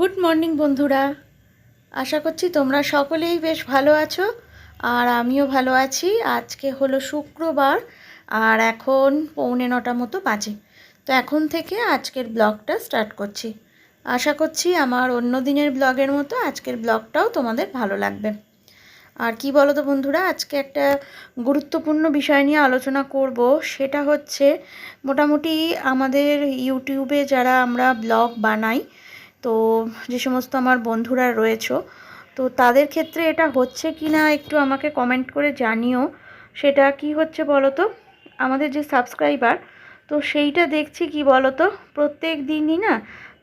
Good morning বন্ধুরা। আশা করছি তোমরা সকলেই বেশ ভালো আছো আর আমিও ভালো আছি। আজকে হলো শুক্রবার আর এখন পৌনে নটা মতো বাজে। তো এখন থেকে আজকের ব্লগটা স্টার্ট করছি। আশা করছি আমার অন্য দিনের ব্লগের মতো আজকের ব্লগটাও তোমাদের ভালো লাগবে। আর কি বলো তো বন্ধুরা, আজকে একটা গুরুত্বপূর্ণ বিষয় নিয়ে আলোচনা করব। সেটা হচ্ছে, মোটামুটি আমাদের ইউটিউবে যারা আমরা ব্লগ বানাই তো যে সমস্ত আমার বন্ধুরা রয়েছে, তো তাদের ক্ষেত্রে এটা হচ্ছে কি না একটু আমাকে কমেন্ট করে জানিও। সেটা কি হচ্ছে বলো তো আমাদের যে সাবস্ক্রাইবার তো সেইটা দেখছি কি বলো তো প্রত্যেক দিনই না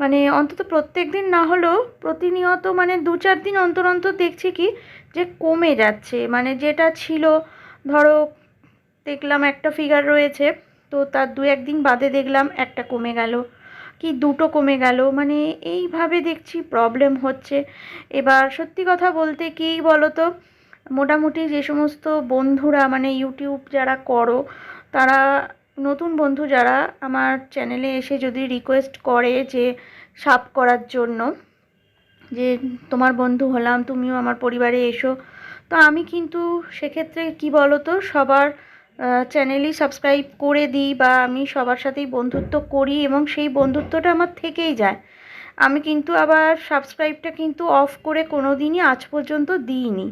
মানে অন্তত প্রত্যেক দিন না হলেও প্রতিনিয়ত মানে দু চার দিন অন্তর অন্তর দেখছি কি যে কমে যাচ্ছে। মানে যেটা ছিল, ধরো দেখলাম একটা ফিগার রয়েছে, তো তার দু একদিন বাদে দেখলাম একটা কমে গেল। কি দুটো কমে গেল? মানে এইভাবে দেখছি প্রবলেম হচ্ছে। এবার সত্যি কথা বলতে কি বলো তো মোটামুটি যে সমস্ত বন্ধুরা মানে ইউটিউব যারা করো, তারা নতুন বন্ধু যারা আমার চ্যানেলে এসে যদি রিকোয়েস্ট করে যে সাপ করার জন্য, যে তোমার বন্ধু হলাম, তুমিও আমার পরিবারে এসো, তো আমি কিন্তু সেক্ষেত্রে কি বলো তো সবার চ্যানেলই সাবস্ক্রাইব করে দিই বা আমি সবার সাথেই বন্ধুত্ব করি এবং সেই বন্ধুত্বটা আমার থেকেই যায়। আমি কিন্তু আবার সাবস্ক্রাইবটা কিন্তু অফ করে কোনো দিনই আজ পর্যন্ত দিইনি।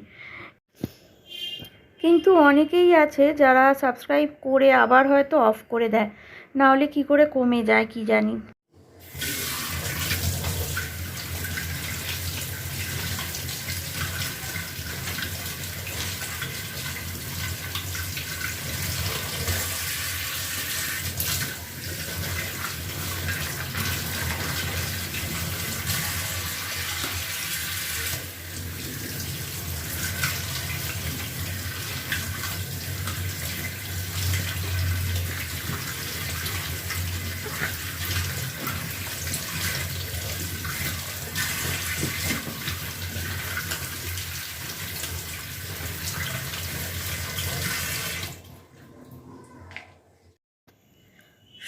কিন্তু অনেকেই আছে যারা সাবস্ক্রাইব করে আবার হয়তো অফ করে দেয়। নাহলে কি করে কমে যায় কি জানি।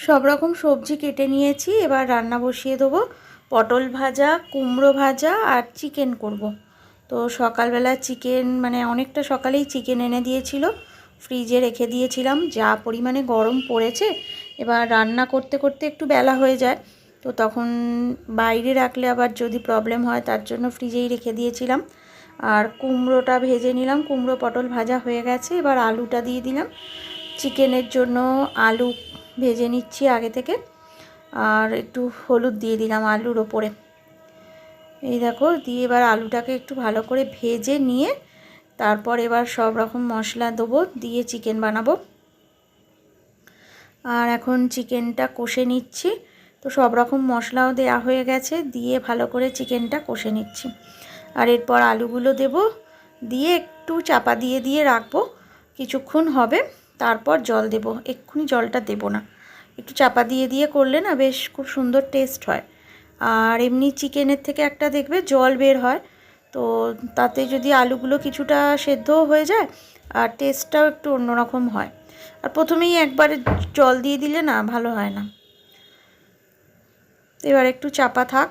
সব রকম সবজি কেটে নিয়েছি, এবার রান্না বসিয়ে দেবো। পটল ভাজা, কুমড়ো ভাজা আর চিকেন করব। তো সকালবেলা চিকেন মানে অনেকটা সকালেই চিকেন এনে দিয়েছিল। ফ্রিজে রেখে দিয়েছিলাম, যা পরিমাণে গরম পড়েছে, এবার রান্না করতে করতে একটু বেলা হয়ে যায়। তো তখন বাইরে রাখলে আবার যদি প্রবলেম হয়, তার জন্য ফ্রিজেই রেখে দিয়েছিলাম। আর কুমড়োটা ভেজে নিলাম, কুমড়ো পটল ভাজা হয়ে গেছে, এবার আলুটা দিয়ে দিলাম। চিকেনের জন্য আলু ভেজে নিচ্ছি আগে থেকে। আর একটু হলুদ দিয়ে দিলাম আলুর ওপরে। এই দেখো, দিয়ে এবার আলুটাকে একটু ভালো করে ভেজে নিয়ে তারপর এবার সব রকম মশলা দেবো, দিয়ে চিকেন বানাবো। আর এখন চিকেনটা কষে নিচ্ছি। তো সব রকম মশলাও দেওয়া হয়ে গেছে, দিয়ে ভালো করে চিকেনটা কষে নিচ্ছি। আর এরপর আলুগুলো দেব, দিয়ে একটু চাপা দিয়ে দিয়ে রাখব, কিছুক্ষণ হবে। তারপর জল দেব। এক্ষুনি জলটা দেব না। একটু চাপা দিয়ে দিয়ে করলে না বেশ খুব সুন্দর টেস্ট হয়। আর এমনি চিকেনের থেকে একটা দেখবে জল বের হয়। তো তাতে যদি আলুগুলো কিছুটা সেদ্ধও হয়ে যায়, আর টেস্টটাও একটু অন্যরকম হয়। আর প্রথমেই একবারে জল দিয়ে দিলে না ভালো হয় না। এবার একটু চাপা থাক।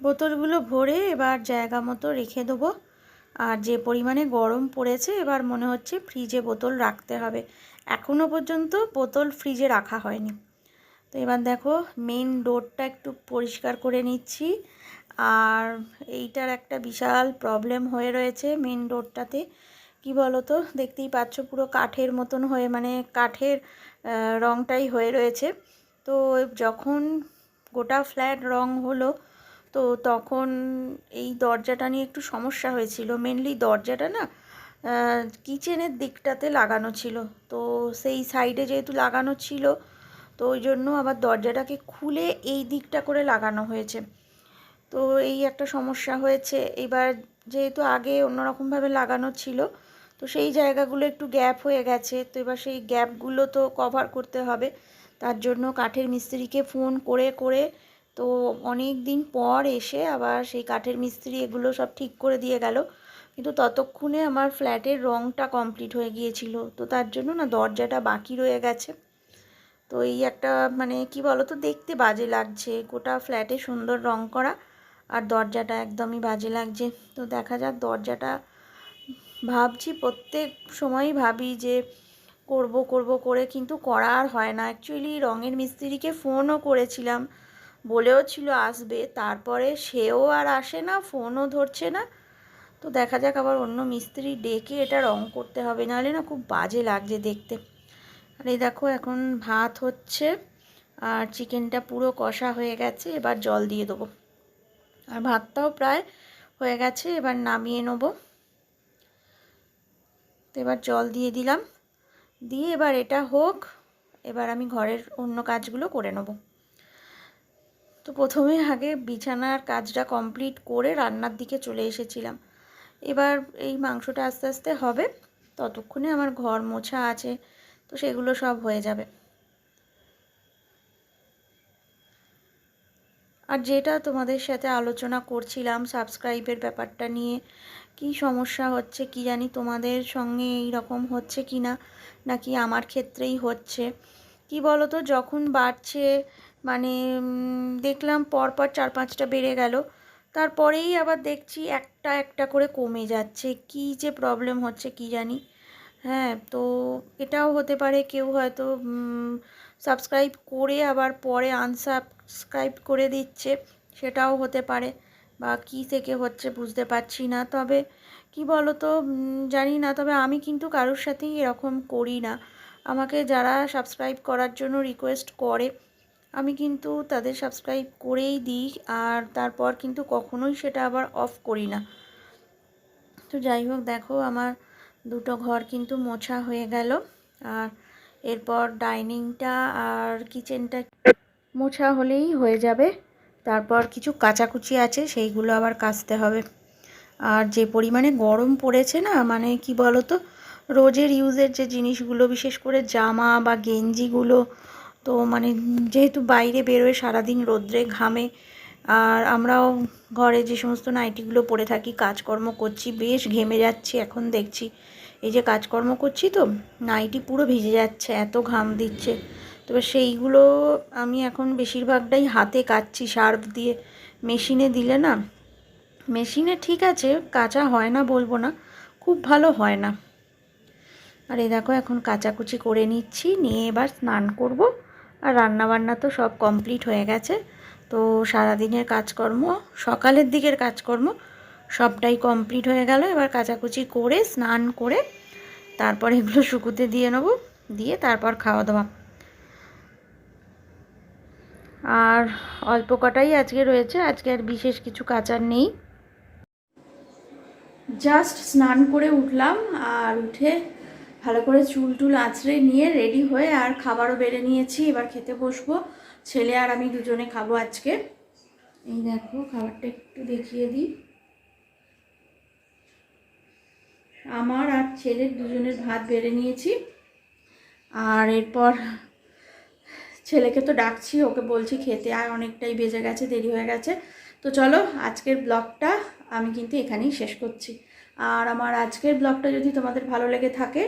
বোতলগুলো ভরে এবার জায়গা মতো রেখে দেবো। আর যে পরিমাণে গরম পড়েছে, এবার মনে হচ্ছে ফ্রিজে বোতল রাখতে হবে। এখনও পর্যন্ত বোতল ফ্রিজে রাখা হয়নি। তো এবার দেখো মেন ডোরটা একটু পরিষ্কার করে নিচ্ছি। আর এইটার একটা বিশাল প্রবলেম হয়ে রয়েছে মেন ডোরটাতে কি বলো তো দেখতেই পাচ্ছ পুরো কাঠের মতন হয়ে মানে কাঠের রংটাই হয়ে রয়েছে। তো যখন গোটা ফ্ল্যাট রং হলো তো তখন এই দরজাটা নিয়ে একটু সমস্যা হয়েছিল। মেনলি দরজাটা না কিচেনের দিকটাতে লাগানো ছিল। তো সেই সাইডে যেহেতু লাগানো ছিল, তো ওই জন্য আবার দরজাটাকে খুলে এই দিকটা করে লাগানো হয়েছে। তো এই একটা সমস্যা হয়েছে। এবার যেহেতু আগে অন্যরকমভাবে লাগানো ছিল, তো সেই জায়গাগুলো একটু গ্যাপ হয়ে গেছে। তো এবার সেই গ্যাপগুলো তো কভার করতে হবে। তার জন্য কাঠের মিস্ত্রিকে ফোন করে করে তো অনেক দিন পর এসে আবার সেই কাঠের মিস্ত্রি এগুলো সব ঠিক করে দিয়ে গেল। কিন্তু ততক্ষণে আমার ফ্ল্যাটের রঙটা কমপ্লিট হয়ে গিয়েছিল। তো তার জন্য না দরজাটা বাকি রয়ে গেছে। তো এই একটা মানে কি বলো তো দেখতে বাজে লাগছে। গোটা ফ্ল্যাটে সুন্দর রং করা আর দরজাটা একদমই বাজে লাগছে। তো দেখা যাক দরজাটা ভাবছি, প্রত্যেক সময়ই ভাবি যে করব করব করে, কিন্তু করা আর হয় না। অ্যাকচুয়ালি রঙের মিস্ত্রিকে ফোনও করেছিলাম। বলেও ছিল আসবে, তারপরে সেও আর আসে না, ফোনও ধরছে না। তো দেখা যাক আবার অন্য মিস্ত্রি ডেকে এটা রং করতে হবে, নাহলে না খুব বাজে লাগছে দেখতে। আর এই দেখো এখন ভাত হচ্ছে, আর চিকেনটা পুরো কষা হয়ে গেছে, এবার জল দিয়ে দেবো। আর ভাতটাও প্রায় হয়ে গেছে, এবার নামিয়ে নেব। তো এবার জল দিয়ে দিলাম, দিয়ে এবার এটা হোক, এবার আমি ঘরের অন্য কাজগুলো করে নেব। তো প্রথমে আগে বিছানার কাজটা কমপ্লিট করে রান্নার দিকে চলে এসেছিলাম। এবার এই মাংসটা আস্তে আস্তে হবে, ততক্ষণে আমার ঘর মোছা আছে, তো সেগুলো সব হয়ে যাবে। আর যেটা তোমাদের সাথে আলোচনা করছিলাম সাবস্ক্রাইবের ব্যাপারটা নিয়ে, কি সমস্যা হচ্ছে, কি জানি তোমাদের সঙ্গে এই রকম হচ্ছে কি না নাকি আমার ক্ষেত্রেই হচ্ছে। কি বলো তো যখন বাড়ছে মানে দেখলাম পরপর চার পাঁচটা বেড়ে গেল। তারপরেই আবার দেখছি একটা একটা করে কমে যাচ্ছে। কি যে প্রবলেম হচ্ছে কি জানি। হ্যাঁ তো এটাও হতে পারে কেউ হয়তো সাবস্ক্রাইব করে আবার পরে আনসাবস্ক্রাইব করে দিচ্ছে, সেটাও হতে পারে। বা কী থেকে হচ্ছে বুঝতে পারছি না। তবে কি বলো তো জানি না। তবে আমি কিন্তু কারোর সাথেই এরকম করি না। আমাকে যারা সাবস্ক্রাইব করার জন্য রিকোয়েস্ট করে আমি কিন্তু তাদের সাবস্ক্রাইব করেই দিই আর তারপর কিন্তু কখনোই সেটা আবার অফ করি না। তো যাই হোক, দেখো আমার দুটো ঘর কিন্তু মোছা হয়ে গেল আর এরপর ডাইনিংটা আর কিচেনটা মোছা হলেই হয়ে যাবে। তারপর কিছু কাচাকুচি আছে, সেইগুলো আবার কাচতে হবে। আর যে পরিমাণে গরম পড়েছে না মানে কি বলো তো রোজের ইউজের যে জিনিসগুলো, বিশেষ করে জামা বা গেঞ্জিগুলো তো মানে যেহেতু বাইরে বেরোয় সারাদিন রোদ্রে ঘামে, আর আমরাও ঘরে যে সমস্ত নাইটিগুলো পরে থাকি, কাজকর্ম করছি, বেশ ঘেমে যাচ্ছি, এখন দেখছি এই যে কাজকর্ম করছি তো, নাইটি পুরো ভিজে যাচ্ছে, এত ঘাম দিচ্ছে। তবে সেইগুলো আমি এখন বেশিরভাগটাই হাতে কাচ্ছি সার্ফ দিয়ে। মেশিনে দিলে না, মেশিনে ঠিক আছে, কাঁচা হয় না বলব না, খুব ভালো হয় না। আর এই দেখো, এখন কাচাকুচি করে নিচ্ছি, নিয়ে এবার স্নান করব। আর রান্নাবান্না তো সব কমপ্লিট হয়ে গেছে। তো সারাদিনের কাজকর্ম, সকালের দিকের কাজকর্ম সবটাই কমপ্লিট হয়ে গেল। এবার কাচাকুচি করে, স্নান করে তারপর এগুলো শুকুতে দিয়ে নেব, দিয়ে তারপর খাওয়া দাওয়া। আর অল্প কটাই আজকে রয়েছে, আজকে আর বিশেষ কিছু কাচার নেই। জাস্ট স্নান করে উঠলাম আর উঠে ভালো করে চুল টুল আঁচড়ে নিয়ে রেডি হয়ে আর খাবারও বেড়ে নিয়েছি। এবার খেতে বসবো। ছেলে আর আমি দুজনে খাব আজকে। এই দেখো, খাবারটা একটু দেখিয়ে দিই। আমার আর ছেলের দুজনের ভাত বেড়ে নিয়েছি। আর এরপর ছেলেকে তো ডাকছি, ওকে বলছি খেতে। আর অনেকটাই বেজে গেছে, দেরি হয়ে গেছে। তো চলো, আজকের ব্লগটা আমি কিন্তু এখানেই শেষ করছি। আর আমার আজকের ব্লগটা যদি তোমাদের ভালো লেগে থাকে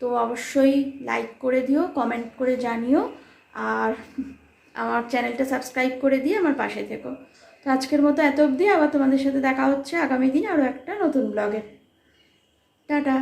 তো অবশ্যই লাইক করে দিও কমেন্ট করে জানিও, আর আমার চ্যানেলটা সাবস্ক্রাইব করে দিয়ে আমার পাশে থেকো। তো আজকের মতো এত অবধি, আবার তোমাদের সাথে দেখা হচ্ছে আগামী দিন আরও একটা নতুন ব্লগে টাটা!